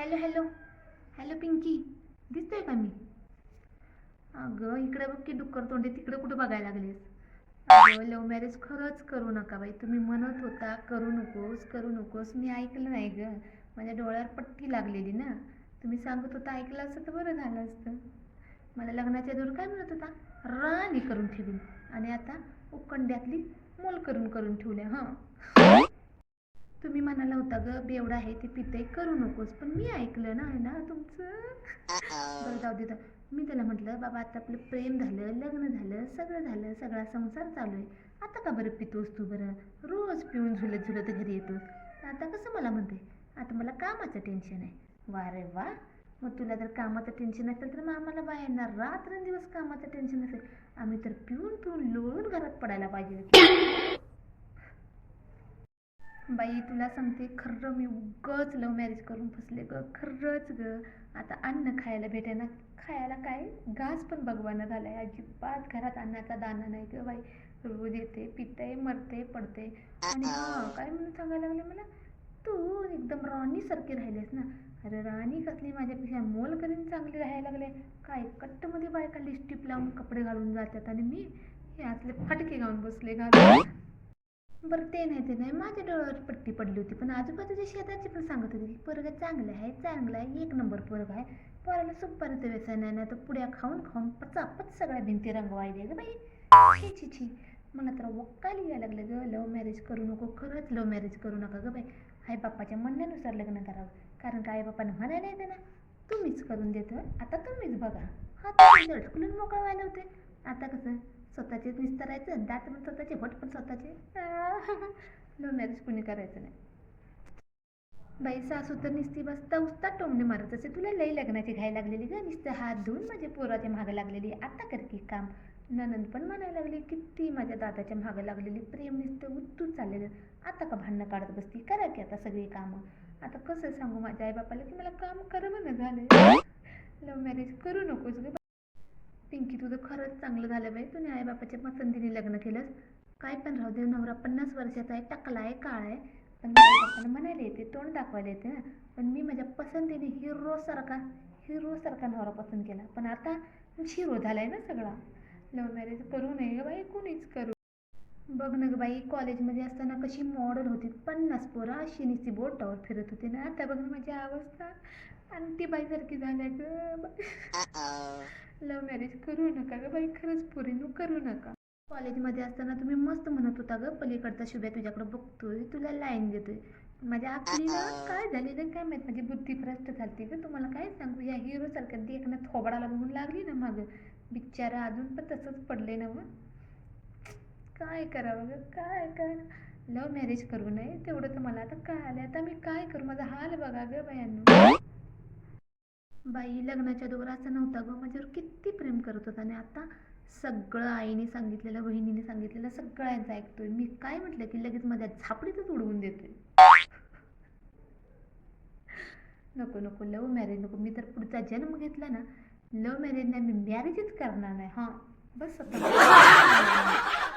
Hello hello. Hello Pinky. दिसतोय का मी? अगं इकडे बघ की डुक्कर तोंडे तिकडे कुठं बघायला लागलीस? अगं लव्ह मॅरेज खरंच करू नका बाई. तुम्ही म्हणत होता करू नकोस करू नकोस. मी ऐकलं नाही ग. माझ्या डोळ्यावर पट्टी लागलेली ना. तुम्ही सांगत होता ऐकलं असतं तर बरं झालं असतं. मला लग्नाच्या दूर काय म्हणत होता? राणी करून ठेवीन. आणि आता उकंड्यातली मोल करून करून ठेवल्या हां. तुम्ही म्हणाला होता ग बेवडा आहे ते पिते करू नकोस. पण मी ऐकलं ना ना तुमचं? बरं जाऊ दे जाऊ. मी त्याला म्हटलं बाबा आता आपलं प्रेम झालं लग्न झालं सगळं झालं सगळा संसार चालू आहे. आता का बरं पितोस तू बरं? रोज पिऊन झुलत झुलत घरी येतोस. आता कसं मला म्हणते? आता मला कामाचं टेन्शन आहे. वा रे वा. मग तुला जर कामाचं टेन्शन असेल तर मग आम्हाला बायांना रात्रंदिवस कामाचं टेन्शन असेल. आम्ही तर पिऊन पिऊन लोळून घरात पडायला पाहिजे बाई तुला सांगते खरं मी उगच लव्ह मॅरेज करून फसले ग. खरंच ग. आता अन्न खायला भेटेना खायला काय? घास पण भगवान झालाय. अजिबात घरात अन्नाचा दाना नाही ग बाई. रोज येते पिते मरते पडते आणि हां काय म्हणून सांगायला लागले मला? तू एकदम राणीसारखी राहिलेस ना. अरे राणी कसली माझ्यापेक्षा मोल करीन चांगली राहायला लागले. काय कट्टमध्ये बायका लिस्टिप लावून कपडे घालून जातात आणि मी हे असले फटके घालून बसले घालून बरं ते नाही ते नाही. माझ्या डोळ्यावर पट्टी पडली होती पण आजूबाजूच्या शेताची पण सांगत होती की पोरगा चांगलं आहे चांगलं आहे एक नंबर पोरगा आहे. पोराला सुपारीचं व्यसन नाही ना तर पुड्या खाऊन खाऊन पचापच सगळ्या भिंती रंगवायले ग बाई छी छी छी मला तर वक्काल यायला लागलं ग. लव्ह मॅरेज करू नको खरंच लव्ह मॅरेज करू नका ग बाई. आई बाप्पाच्या म्हणण्यानुसार लग्न करावं. कारण का आई बाप्पानं म्हणायला येते ना तुम्हीच करून देतो. आता तुम्हीच बघा. हा तुम्ही झटकून मोकळं व्हायला होते आता कसं? स्वतःचेच निस्तरायचं दात पण स्वतःचे भट पण स्वतःचे. लव्ह मॅरेज कुणी करायचं नाही. बाई सासू तर निस्ती बसता उस्ता टोमणे मारत असे. तुला लई लग्नाची घाई लागलेली ग. नुसतं हात धुवून माझ्या पोराच्या मागं लागलेली. आता कर की काम. ननंद पण म्हणायला लागली किती माझ्या दादाच्या मागं लागलेली. प्रेम नुसतं उत्तूच चाललेलं. आता का भांडणं काढत बसती? करा की आता सगळी कामं. आता कसं सांगू माझ्या आईबापाला की मला काम करमं झालं. लव्ह मॅरेज करू नकोस ग. पिंकी तुझं खरंच चांगलं झालं बाई. तुने आईबापाच्या पसंतीने लग्न केलंस. काय पण राहू दे नवरा पन्नास वर्षाचा आहे टकला आहे काळा आहे. पण बापाला म्हणायला येते तोंड दाखवायला येते ना. पण मी माझ्या पसंतीने हिरोसारखा हिरोसारखा नवरा पसंत केला. पण आता हिरो आहे ना सगळा. लव्ह मॅरेज करू नये बाई कुणीच करू बघ ना ग बाई कॉलेजमध्ये असताना कशी मॉडल होती. पन्नास पोरं अशी नुसती बोटावर फिरत होती ना. आता बघ ना माझी अवस्था. आणि ती बाईसारखी झाल्या ग लव्ह मॅरेज करू नका ग बाई. खरंच पोरींनो करू नका. कॉलेजमध्ये असताना तुम्ही मस्त म्हणत होता ग पलीकडचा शुभ्या तुझ्याकडे बघतोय तुला लाईन देतोय. माझ्या आखरीनं काय झालेलं काय माहीत? माझी बुद्धी भ्रष्ट झालती ग. तुम्हाला काय सांगू? या हिरो सारख्या देखण्यात थोबडाला बघून लागली ना मागं. बिचारा अजून पण तसंच पडले ना व काय करावं ग? काय कर लव्ह मॅरेज करू नये तेवढं तर मला आता कळालं आता मी काय करू? माझा हाल बघा ग बायांनो. बाई लग्नाच्या दोर असं नव्हता ग. माझ्यावर किती प्रेम करत होता आणि आता सगळं आईने सांगितलेलं बहिणीने सांगितलेलं सगळ्यांचं ऐकतोय. मी काय म्हटलं की लगेच माझ्या झापडीतच उडवून देतोय. नको नको. लव्ह मॅरेज नको. मी तर पुढचा जन्म घेतला ना लव्ह मॅरेज नाही मी मॅरेजच करणार नाही. हां. बस आता.